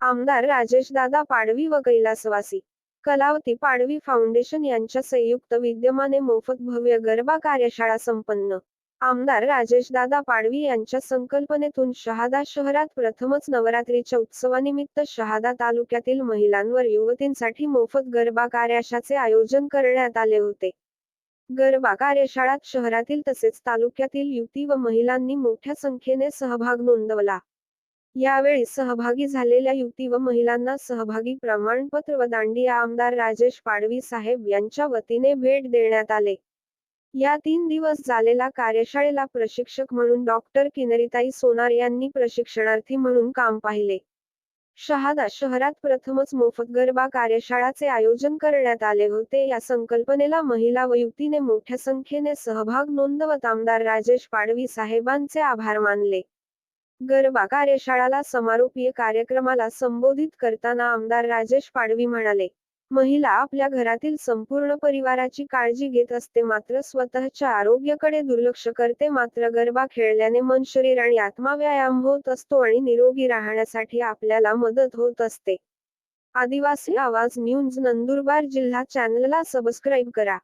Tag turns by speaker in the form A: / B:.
A: आमदार राजेशदादा पाडवी व कैलासवासी. कलावती पाडवी फाउंडेशन यांच्या संयुक्त विद्यमाने मोफत भव्य गरबा कार्यशाळा संपन्न. आमदार राजेशदादा पाडवी यांच्या संकल्पनेतून शहादा शहरात प्रथमच नवरात्रीच्या उत्सवानिमित्त शहादा तालुक्यातील महिलांवर युवतींसाठी मोफत गरबा कार्यशाचे आयोजन करण्यात आले होते. गरबा कार्यशाळात शहरातील तसेच तालुक्यातील युवती व महिलांनी मोठ्या संख्येने सहभाग नोंदवला. यावेळी सहभागी झालेल्या युवती व महिलांना सहभागी प्रमाणपत्र व दांडिया आमदार राजेश पाडवी साहेब यांच्या वतीने भेट देण्यात आले. या तीन दिवस झालेल्या कार्यशाळेला प्रशिक्षक म्हणून डॉक्टर किनरीताई सोनार यांनी प्रशिक्षणार्थी म्हणून काम पाहिले. शहादा शहरात प्रथमच मोफत गरबा कार्यशाळाचे आयोजन करण्यात आले होते. या संकल्पनेला महिला व युवतीने मोठ्या संख्येने सहभाग नोंदवत आमदार राजेश पाडवी साहेबांचे आभार मानले. गरबा कार्यशाळाला समारोपीय कार्यक्रमाला संबोधित करताना आमदार राजेश पाडवी म्हणाले महिला आपल्या घरातील संपूर्ण परिवाराची काळजी घेत असते मात्र स्वतःच्या आरोग्याकडे दुर्लक्ष करते मात्र गरबा खेळल्याने मन शरीर आणि आत्मा व्यायाम होत असतो आणि निरोगी राहण्यासाठी आपल्याला मदत होत असते. आदिवासी आवाज न्यूज नंदुरबार जिल्हा चॅनलला सबस्क्राईब करा.